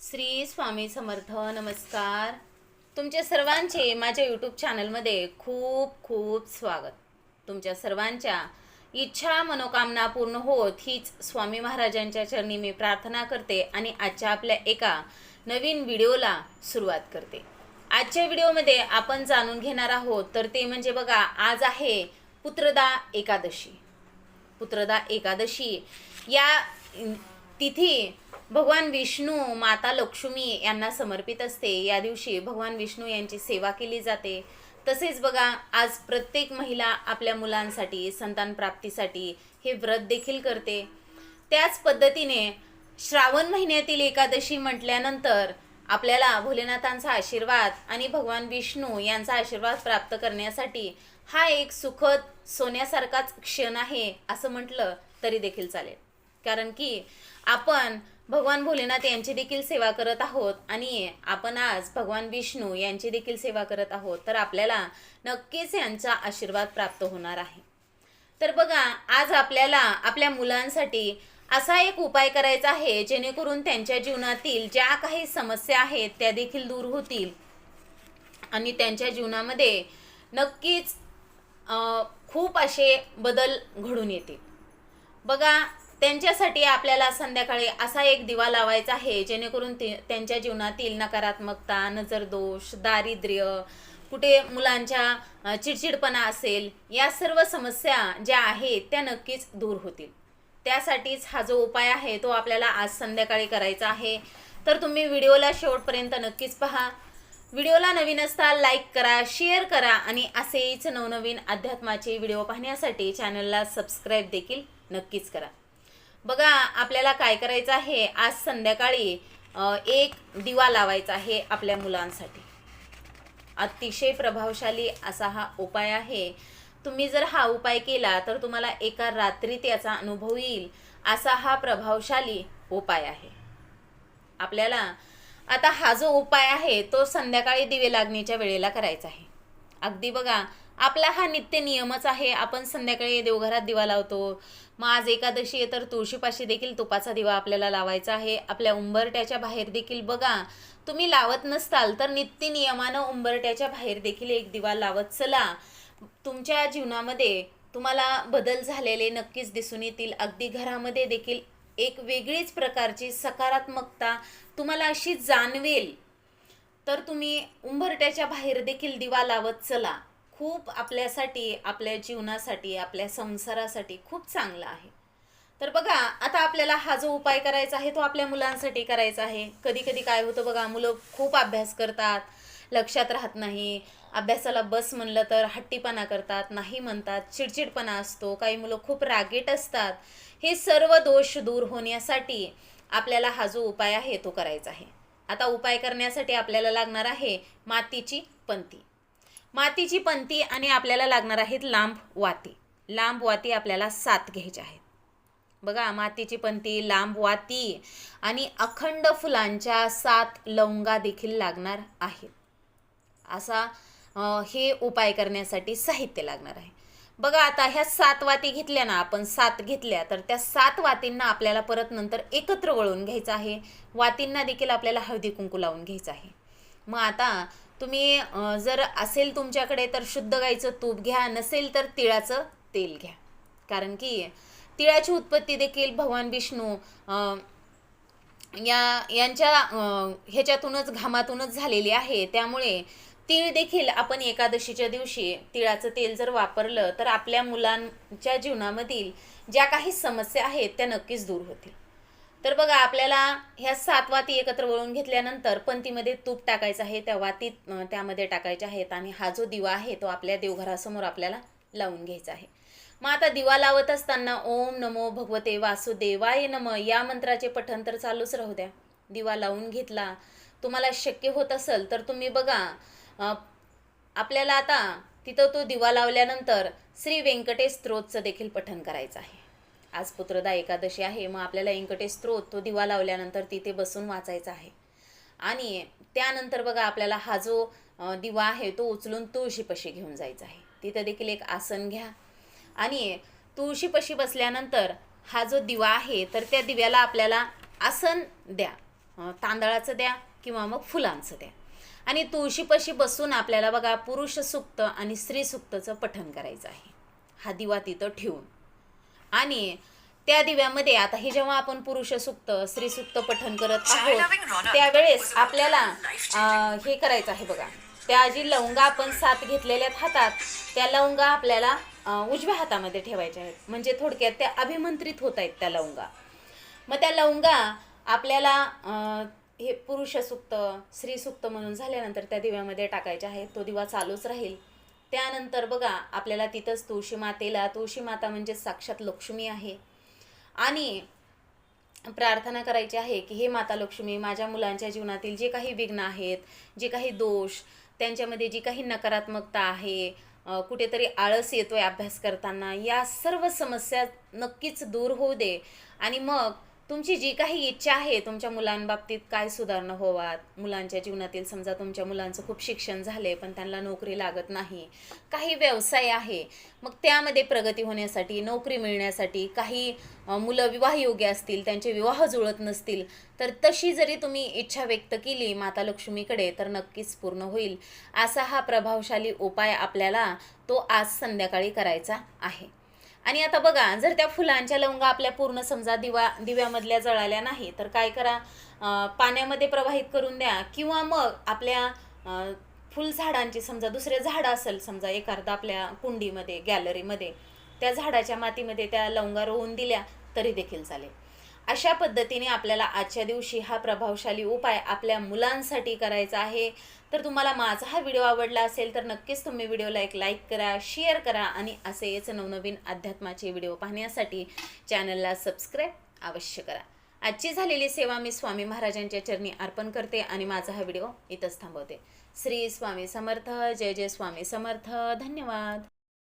श्री स्वामी समर्थ नमस्कार. तुमच्या सर्वांचे माझ्या यूट्यूब चॅनलमध्ये खूप खूप स्वागत. तुमच्या सर्वांच्या इच्छा मनोकामना पूर्ण होत हीच स्वामी महाराजांच्या चरणी मी प्रार्थना करते आणि आजच्या आपल्या एका नवीन व्हिडिओला सुरुवात करते. आजच्या व्हिडिओमध्ये आपण जाणून घेणार आहोत तर ते म्हणजे बघा आज आहे पुत्रदा एकादशी. पुत्रदा एकादशी. या तिथी भगवान विष्णू माता लक्ष्मी यांना समर्पित असते. या दिवशी भगवान विष्णू यांची सेवा केली जाते. तसेच बघा आज प्रत्येक महिला आपल्या मुलांसाठी संतान प्राप्तीसाठी हे व्रत देखील करते. त्याच पद्धतीने श्रावण महिन्यातील एकादशी म्हटल्यानंतर आपल्याला भोलेनाथांचा आशीर्वाद आणि भगवान विष्णू यांचा आशीर्वाद प्राप्त करण्यासाठी हा एक सुखद सोन्यासारखाच क्षण आहे असं म्हटलं तरी देखील चालेल. कारण की आपण भगवान भोलेनाथ यांची देखील सेवा करत आहोत आणि आपण आज भगवान विष्णू यांची देखील सेवा करत आहोत तर आपल्याला नक्कीच यांचा आशीर्वाद प्राप्त होणार आहे. तर बघा आज आपल्याला आपल्या मुलांसाठी असा एक उपाय करायचा आहे जेणेकरून त्यांच्या जीवनातील ज्या काही समस्या आहेत त्या देखील दूर होतील. आणि त्यांच्या जीवनामध्ये नक्कीच अं, खूप असे बदल घडून येतील. बघा त्यांच्यासाठी आपल्याला संध्याकाळी असा एक दिवा लावायचा आहे जेणेकरून ते त्यांच्या जीवनातील नकारात्मकता नजरदोष दारिद्र्य कुठे मुलांच्या चिडचिडपणा असेल या सर्व समस्या ज्या आहेत त्या नक्कीच दूर होतील. त्यासाठीच हा जो उपाय आहे तो आपल्याला आज संध्याकाळी करायचा आहे. तर तुम्ही व्हिडिओला शेवटपर्यंत नक्कीच पहा. व्हिडिओला नवीन असताल लाईक करा शेअर करा आणि असेच नवनवीन अध्यात्माचे व्हिडिओ पाहण्यासाठी चॅनलला सबस्क्राईब देखील नक्कीच करा. बघा आपल्याला काय करायचं आहे? आज संध्याकाळी एक दिवा लावायचा आहे आपल्या मुलांसाठी. अतिशय प्रभावशाली असा हा उपाय आहे. तुम्ही जर हा उपाय केला तर तुम्हाला एका रात्रीत याचा अनुभव येईल. असा हा प्रभावशाली उपाय आहे. आपल्याला आता हा जो उपाय आहे तो संध्याकाळी दिवे लागणीच्या वेळेला करायचा आहे. अगदी बघा आपला हा नित्य नियमच आहे. आपण संध्याकाळी देवघरात दिवा लावतो. मग आज एकादशी आहे तर तुळशीपाशी देखील तुपाचा दिवा आपल्याला लावायचा आहे. आपल्या उंबरट्याच्या बाहेर देखील बघा तुम्ही लावत नसताल तर नित्य नियमानं उंबरट्याच्या बाहेर देखील एक दिवा लावत चला. तुमच्या जीवनामध्ये तुम्हाला बदल झालेले नक्कीच दिसून येतील. अगदी घरामध्ये देखील एक वेगळीच प्रकारची सकारात्मकता तुम्हाला अशी जाणवेल. तर तुम्ही उंबरट्याच्या बाहेर देखील दिवा लावत चला. खूप आपल्यासाठी आपल्या जीवनासाठी आपल्या संसारासाठी खूप चांगला आहे. तर बघा आता आपल्याला हा जो उपाय करायचा आहे तो आपल्या मुलांसाठी करायचा आहे. कधी कधी काय होतं बघा मुलं खूप अभ्यास करतात लक्षात राहत नाही. अभ्यासाला बस म्हणलं तर हट्टीपणा करतात नाही म्हणतात चिडचिडपणा असतो काही मुलं खूप रागीट असतात. हे सर्व दोष दूर होण्यासाठी आपल्याला हा जो उपाय आहे तो करायचा आहे. आता उपाय करण्यासाठी आपल्याला लागणार आहे मातीची पंती. मातीची पंती आणि आपल्याला लागणार आहेत लांब वाती. लांब वाती आपल्याला सात घ्यायच्या आहेत. बघा मातीची पंती लांब वाती आणि अखंड फुलांच्या सात लवंगा देखील लागणार आहेत. असा हे उपाय करण्यासाठी साहित्य लागणार आहे. बघा आता ह्या सात वाती घेतल्या ना आपण सात घेतल्या तर त्या सात वातींना आपल्याला परत नंतर एकत्र वळून घ्यायचं आहे. वातींना देखील आपल्याला हळदी कुंकू लावून घ्यायचं आहे. मग आता तुम्ही जर असेल तुमच्याकडे तर शुद्ध गाईचं तूप घ्या नसेल तर तिळाचं तेल घ्या. कारण की तिळाची उत्पत्ती देखील भगवान विष्णू या यांच्या ह्याच्यातूनच घामातूनच झालेली आहे. त्यामुळे तीळ देखील आपण एकादशीच्या दिवशी तिळाचं तेल जर वापरलं तर आपल्या मुलांच्या जीवनामधील ज्या काही समस्या आहेत त्या नक्कीच दूर होतील. तर बघा आपल्याला ह्या सात वाती एकत्र वळून घेतल्यानंतर पंतीमध्ये तूप टाकायचं आहे त्या वातीत त्यामध्ये टाकायच्या आहेत आणि हा जो दिवा आहे तो आपल्या देवघरासमोर आपल्याला लावून घ्यायचा आहे. मग आता दिवा लावत असताना ओम नमो भगवते वासुदेवाय नम या मंत्राचे पठण तर चालूच राहू द्या. दिवा लावून घेतला तुम्हाला शक्य होत असेल तर तुम्ही बघा आपल्याला आता तिथं तो दिवा लावल्यानंतर श्री व्यंकटेश स्त्रोतचं देखील पठण करायचं आहे. आज पुत्रदा एकादशी आहे मग आपल्याला व्यंकटेश स्त्रोत तो दिवा लावल्यानंतर तिथे बसून वाचायचा आहे. आणि त्यानंतर बघा आपल्याला हा जो दिवा आहे तो उचलून तुळशीपाशी घेऊन जायचा आहे. तिथं देखील एक आसन घ्या. आणि तुळशीपाशी बसल्यानंतर हा जो दिवा आहे तर त्या दिव्याला आपल्याला आसन द्या. तांदळाचं द्या किंवा मग फुलांचं द्या. आणि तुळशीपाशी बसून आपल्याला बघा पुरुष सुक्त आणि स्त्री सुक्तचं पठण करायचं आहे. हा दिवा तिथं ठेवून. आणि त्या दिव्यामध्ये आता हे जेव्हा आपण पुरुष सुक्त स्त्री सुक्त पठण करत आहोत त्यावेळेस आपल्याला हे करायचं आहे बघा. त्या जी लवंगा आपण सात घेतलेल्या हातात त्या लवंगा आपल्याला उजव्या हातामध्ये ठेवायच्या आहेत. म्हणजे थोडक्यात त्या अभिमंत्रित होत आहेत त्या लवंगा. मग त्या लवंगा आपल्याला हे पुरुष सुक्त स्त्री सुक्त म्हणून झाल्यानंतर त्या दिव्यामध्ये टाकायचे आहेत. तो दिवा चालूच राहील. त्यानंतर बघा आपल्याला तिथंच तुळशी मातेला तुळशी माता म्हणजे साक्षात लक्ष्मी आहे. आणि प्रार्थना करायची आहे की हे माता लक्ष्मी माझ्या मुलांच्या जीवनातील जे काही विघ्न आहेत जे काही दोष त्यांच्यामध्ये जी काही नकारात्मकता आहे कुठेतरी आळस येतोय अभ्यास करताना या सर्व समस्या नक्कीच दूर होऊ दे. आणि मग तुमची जी काही इच्छा आहे तुमच्या मुलांबाबतीत काय सुधारणा व्हावात मुलांच्या जीवनातील समजा तुमच्या मुलांचं खूप शिक्षण झाले पण त्यांना नोकरी लागत नाही. काही व्यवसाय आहे. मग त्यामध्ये प्रगती होण्यासाठी नोकरी मिळण्यासाठी काही मुलं विवाहयोग्य असतील त्यांचे विवाह जुळत नसतील तर तशी जरी तुम्ही इच्छा व्यक्त केली माता लक्ष्मीकडे तर नक्कीच पूर्ण होईल. असा हा प्रभावशाली उपाय आपल्याला तो आज संध्याकाळी करायचा आहे. आणि आता बघा जर त्या फुलांच्या लवंगा आपल्या पूर्ण समजा दिवा दिव्यामधल्या जळाल्या नाही तर काय करा? पाण्यामध्ये प्रवाहित करून द्या. किंवा मग आपल्या फुलझाडांची समजा दुसरे झाड असेल समजा एखादा आपल्या कुंडीमध्ये गॅलरीमध्ये त्या झाडाच्या मातीमध्ये त्या लवंगा रोवून दिल्या तरी देखील चालेल. अशा पद्धतीने आपल्याला आजच्या दिवशी हा प्रभावशाली उपाय आपल्या मुलांसाठी करायचा आहे. तर तुम्हाला माझा हा व्हिडिओ आवडला असेल तर नक्कीच तुम्ही व्हिडिओला एक लाईक करा शेअर करा आणि असेच नवनवीन अध्यात्माचे व्हिडिओ पाहण्यासाठी चॅनलला सबस्क्राईब अवश्य करा. आजची झालेली सेवा मी स्वामी महाराजांच्या चरणी अर्पण करते आणि माझा हा व्हिडिओ इथंच थांबवते. श्री स्वामी समर्थ जय जय स्वामी समर्थ. धन्यवाद.